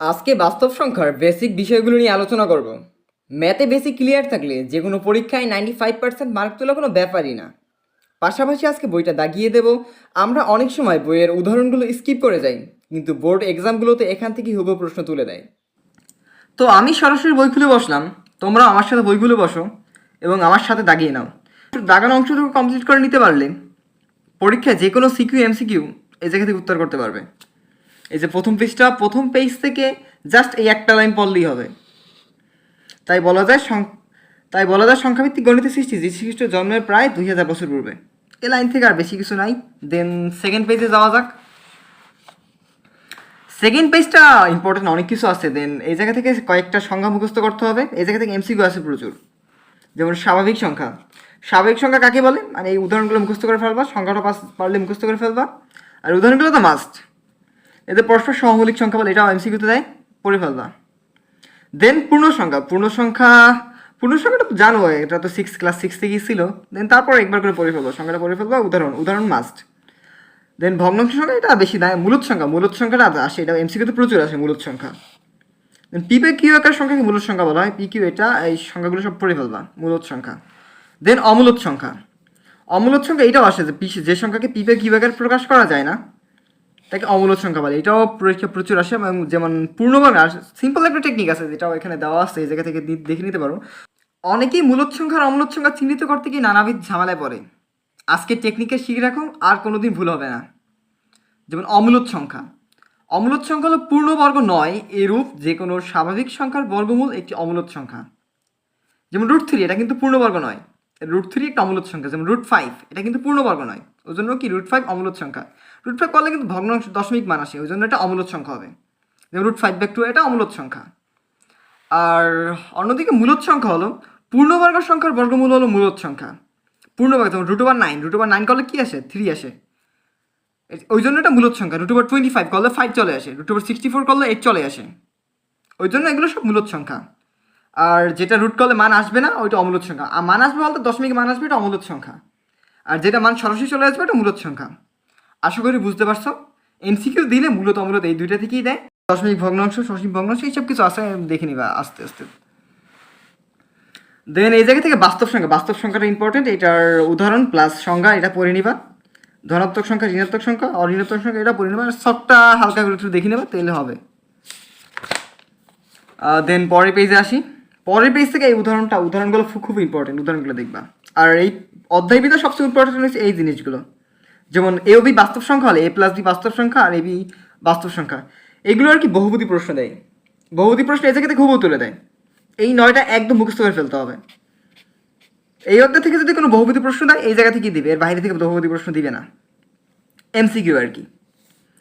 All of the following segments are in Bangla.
আজকে বাস্তব সংখ্যার বেসিক বিষয়গুলো নিয়ে আলোচনা করব। ম্যাথে বেসিক ক্লিয়ার থাকলে যে কোনো পরীক্ষায় নাইনটি ফাইভ পার্সেন্ট মার্ক তোলা কোনো ব্যাপারই না। পাশাপাশি আজকে বইটা দাগিয়ে দেব। আমরা অনেক সময় বইয়ের উদাহরণগুলো স্কিপ করে যাই, কিন্তু বোর্ড এক্সামগুলোতে এখান থেকে হুবহু প্রশ্ন তুলে দেয়। তো আমি সরাসরি বই খুলে বসলাম। তোমরা আমার সাথে বই খুলে বসো এবং আমার সাথে দাগিয়ে নাও। দাগানো অংশটুকু কমপ্লিট করে নিতে পারলে পরীক্ষায় যে কোনো সিকিউ এমসিকিউ এ জায়গা থেকে উত্তর করতে পারবে। এই যে প্রথম পেজটা প্রথম পেজ থেকে জাস্ট এই একটা লাইন পড়লেই হবে। তাই বলা যায় তাই বলা যায় সংখ্যাভিত্তিক গণিতের সৃষ্টি যীশু খ্রিস্ট জন্মের প্রায় দুই হাজার বছর পূর্বে। এই লাইন থেকে আর বেশি কিছু নাই। দেন সেকেন্ড পেজে যাওয়া যাক। সেকেন্ড পেজটা ইম্পর্টেন্ট অনেক কিছু আছে। দেন এই জায়গা থেকে কয়েকটা সংখ্যা মুখস্থ করতে হবে। এই জায়গা থেকে এমসিকিউ আছে প্রচুর। যেমন স্বাভাবিক সংখ্যা। স্বাভাবিক সংখ্যা কাকে বলে? মানে এই উদাহরণগুলো মুখস্থ করে ফেলবা, সংখ্যাটা পাস, পারলে মুখস্থ করে ফেলবা। আর উদাহরণগুলো তো মাস্ট এদের পরস্পর সহমৌলিক সংখ্যা বলে, এটাও এমসিকিউতে দেয়, পড়ে ফেলবা দেন পূর্ণ সংখ্যা পূর্ণ সংখ্যা পূর্ণ সংখ্যাটা তো জানো, এটা তো সিক্স ক্লাস সিক্স থেকেই ছিল। দেন তারপর একবার করে পড়ে ফেলব সংখ্যাটা পড়ে ফেলবা উদাহরণ উদাহরণ মাস্ট দেন ভগ্নাংশ সংখ্যা, এটা বেশি দেয় মূলত সংখ্যা, মূলত সংখ্যাটা আসে এটা এমসিকিউতে প্রচুর আসে মূলত সংখ্যা। দেন পিপে কিউ আকার সংখ্যাকে মূলত সংখ্যা বলা হয় পি কিউ এটা, এই সংখ্যাগুলো সব পড়ে ফেলবা মূলত সংখ্যা। দেন অমূলত সংখ্যা অমূলত সংখ্যা এটাও আসে যে যে সংখ্যাকে পিপে কিউ আকার প্রকাশ করা যায় না তাকে অমূলত সংখ্যা বলে এটাও পরীক্ষা প্রচুর আসে এবং যেমন পূর্ণবর্গ আসে সিম্পল একটা টেকনিক আছে, যেটাও এখানে দেওয়া আছে, এই জায়গা থেকে দেখে নিতে পারো। অনেকেই মূলত সংখ্যা আর অমূলত সংখ্যা চিহ্নিত করতে গিয়ে নানাবিধ ঝামেলায় পড়ে। আজকে টেকনিকে শিখে রাখো আর কোনোদিন ভুল হবে না। যেমন অমূলত সংখ্যা। অমূলত সংখ্যা হলো পূর্ণবর্গ নয়, এরূপ যে কোনো স্বাভাবিক সংখ্যার বর্গমূল একটি অমূলত সংখ্যা। যেমন রুট থ্রি এটা কিন্তু পূর্ণবর্গ নয়। রুট থ্রি একটা অমূলত সংখ্যা, যেমন রুট ফাইভ এটা কিন্তু পূর্ণবর্গ নয়। ওই জন্য কি রুট ফাইভ অমূলত সংখ্যা। রুট ফাইভ করলে কিন্তু ভগ্নাংশ দশমিক মান আসে ওই জন্য এটা অমূলত সংখ্যা হবে। যেমন রুট ফাইভ ব্যাক টু এটা অমূলত সংখ্যা। আর অন্যদিকে মূলত সংখ্যা হলো, পূর্ণবর্গ সংখ্যার বর্গমূল হলো মূলত সংখ্যা। পূর্ণবর্গ, যেমন root over nine root over nine করলে কী আসে? থ্রি আসে। ওই জন্য এটা মূলত সংখ্যা। রুট ওভার টোয়েন্টি ফাইভ করলে ফাইভ চলে আসে। রুট ওভার সিক্সটি ফোর করলে এইট চলে আসে। ওই জন্য এগুলো সব মূলত সংখ্যা। আর যেটা রুট করলে মান আসবে না, ওইটা অমূলত সংখ্যা। আর মান আসবে বলতে দশমিক মান আসবে, এটা অমূলত সংখ্যা। আর যেটা মান সরাসরি চলে আসবে, এটা মূলত সংখ্যা। আশা করি বুঝতে পারছ। এমসিকিউ দিলে মূলত অমূলত এই দুইটা থেকেই দেয়। দশমিক ভগ্নাংশ দশমিক ভগ্নাংশ, এইসব কিছু আছে, দেখে নিবা আস্তে আস্তে। দেন এই জায়গা থেকে বাস্তব সংখ্যা, বাস্তব সংখ্যাটা ইম্পর্টেন্ট এটার উদাহরণ প্লাস সংখ্যা এটা পড়ে নিবা। ধনাত্মক সংখ্যা, ঋণাত্মক সংখ্যা, অঋণাত্মক সংখ্যা, এটা পড়ে নেবা সবটা হালকা করে একটু দেখে নেবা তাহলে হবে। দেন পরের পেজে আসি। পরের পেজ থেকে এই উদাহরণটা, উদাহরণগুলো খুব ইম্পর্টেন্ট উদাহরণগুলো দেখবা। আর এই অধ্যায় বিদ্যা সবচেয়ে ইম্পর্টেন্ট হচ্ছে এই জিনিসগুলো। যেমন এ ও বি বাস্তব সংখ্যা হলে এ প্লাস বি বাস্তব সংখ্যা আর এ বি বাস্তব সংখ্যা। এগুলো আর কি বহুপতি প্রশ্ন দেয়। বহুপতি প্রশ্ন জায়গা থেকে খুবও তুলে দেয়। এই নয়টা একদম মুখস্থ করে ফেলতে হবে। এই অধ্যায় থেকে যদি কোনো বহুপতি প্রশ্ন দেয়, এই জায়গা থেকেই দিবে। এর বাইরে থেকে বহুপতি প্রশ্ন দিবে না। এমসিকিউ আর কি।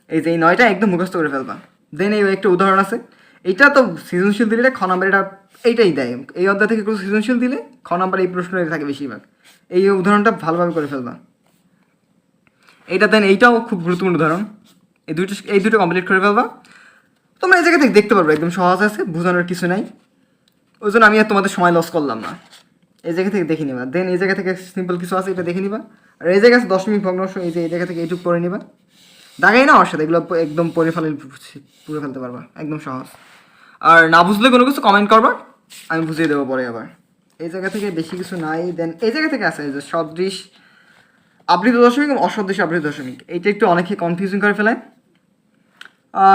এই যে এই নয়টা একদম মুখস্থ করে ফেলবা। দেন এই একটা উদাহরণ আছে। এইটা তো সৃজনশীল দিলে খ নাম্বার এটা এইটাই দেয়। এই অধ্যায় থেকে কোনো সৃজনশীল দিলে খ নাম্বার এই প্রশ্ন থাকে বেশিরভাগ। এই উদাহরণটা ভালোভাবে করে ফেলবা। এইটা দেন, এইটাও খুব গুরুত্বপূর্ণ উদাহরণ। এই দুইটা এই দুটো কমপ্লিট করে ফেলবা। তোমরা এই জায়গা থেকে দেখতে পারবে, একদম সহজ আছে, বোঝানোর কিছু নাই। ওই জন্য আমি আর তোমাদের সময় লস করলাম না। এই জায়গা থেকে দেখে নিবা। দেন এই জায়গা থেকে সিম্পল কিছু আছে, এটা দেখে নিবা। আর এই জায়গা আছে দশমিক ভগ্নাংশ, এই যে এই জায়গা থেকে এইটুকু পড়ে নিবা। দাগাই না সাথে, এগুলো একদম পড়ে ফেলে পুরো ফেলতে পারবা। একদম সহজ। আর না বুঝলে কোনো কিছু কমেন্ট করবা, আমি বুঝিয়ে দেবো পরে আবার। এই জায়গা থেকে বেশি কিছু নাই। দেন এই জায়গা থেকে আছে, এই যে সদৃশ আবৃত দশমিক এবং অসদৃশ আবৃত দশমিক। এইটা একটু অনেকে কনফিউজিং করে ফেলে।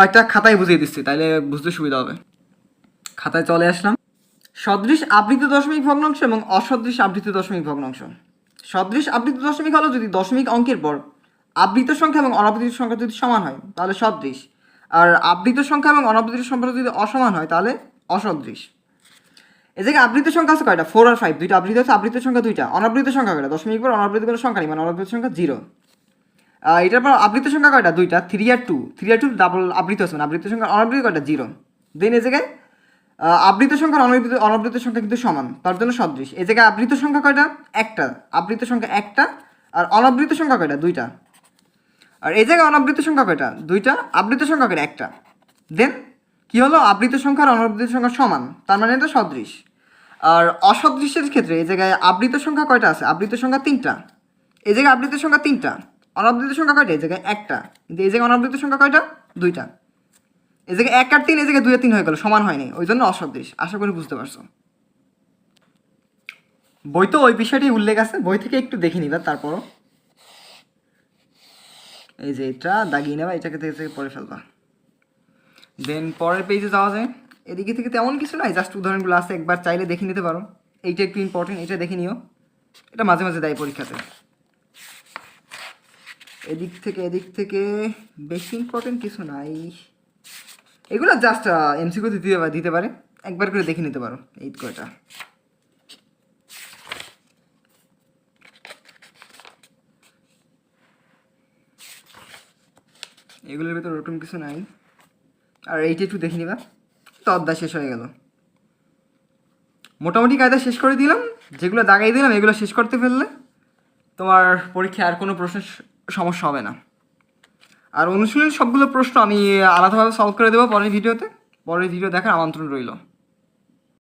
এটা খাতায় বুঝিয়ে দিচ্ছি, তাইলে বুঝতে সুবিধা হবে। খাতায় চলে আসলাম। সদৃশ আবৃত দশমিক ভগ্নাংশ এবং অসদৃশ আবৃত দশমিক ভগ্নাংশ। সদৃশ আবৃত দশমিক হলো যদি দশমিক অঙ্কের পর আবৃত সংখ্যা এবং অনাবৃত সংখ্যা যদি সমান হয়, তাহলে সদৃশ। আর আবৃত সংখ্যা এবং অনাবৃত সংখ্যা যদি অসমান হয়, তাহলে অসদৃশ। এই জায়গায় আবৃত সংখ্যা আছে কয়টা? ফোর আর ফাইভ দুইটা আবৃত আছে, আবৃত সংখ্যা দুইটা। অনাবৃত সংখ্যা কয়টা? দশমিক পর অনাবৃত কোনো সংখ্যা নেই মানে অনাবৃত সংখ্যা জিরো এটার পর আবৃত সংখ্যা কয়টা? দুইটা থ্রি আর টু থ্রি আর টু ডাবল আবৃত আছে মানে আবৃত সংখ্যা অনাবৃত কয়টা? জিরো দেন এই জায়গায় আবৃত সংখ্যা অনাবৃত অনাবৃত সংখ্যা কিন্তু সমান, তার জন্য সদৃশ। এই জায়গায় আবৃত সংখ্যা কয়টা? একটা। আবৃত সংখ্যা একটা আর অনাবৃত সংখ্যা কয়টা? দুইটা। আর এই জায়গায় অনাবৃত সংখ্যা কয়টা? দুইটা, আবৃত সংখ্যা কয়টা? একটা। দেন কি হলো? আবৃত সংখ্যা আর অনাবৃত সংখ্যা সমান। তার মানে এটা সদৃশ। আর অসদৃশের ক্ষেত্রে এই জায়গায় আবৃত সংখ্যা কয়টা আছে? আবৃত সংখ্যা তিনটা। এই জায়গায় আবৃত সংখ্যা তিনটা। অনাবৃত সংখ্যা কয়টা? এই জায়গায় একটা। কিন্তু এই জায়গায় অনাবৃত সংখ্যা কয়টা? দুইটা। এই জায়গায় এক আর তিন, এই জায়গায় দুই আর তিন হয়ে গেল। সমান হয়নি। ওই জন্য অসদৃশ। আশা করি বুঝতে পারছ। বই তো ওই বিষয়টি উল্লেখ আছে। বই থেকে একটু দেখে নিবা, তারপরও। এই যে এটা, দাগিয়ে নেবা, এটাকে থেকে পরে ফেলবা। দেন পরের পেজে যাওয়া যায়। এদিকে থেকে তেমন কিছু নাই জাস্ট উদাহরণগুলো আছে, একবার চাইলে দেখে নিতে পারো। এইটা একটু ইম্পর্টেন্ট এটা দেখে নিও। এটা মাঝে মাঝে দেয় পরীক্ষাতে। এদিক থেকে এদিক থেকে বেশি ইম্পর্টেন্ট কিছু নাই। এগুলো জাস্ট এমসিকিউ দিতে দিতে পারে। একবার করে দেখে নিতে পারো এই কয়টা। এগুলোর ভিতর ওরকম কিছু নাই। আর এইটা একটু দেখে নিবা। তো অধ্যায় শেষ হয়ে গেল। মোটামুটি কায়দা শেষ করে দিলাম। যেগুলো দাগাই দিলাম, এগুলো শেষ করতে ফেললে তোমার পরীক্ষায় আর কোনো প্রশ্নের সমস্যা হবে না। আর অনুশীলন সবগুলো প্রশ্ন আমি আলাদাভাবে সলভ করে দেবো পরের ভিডিওতে। পরের ভিডিও দেখার আমন্ত্রণ রইল।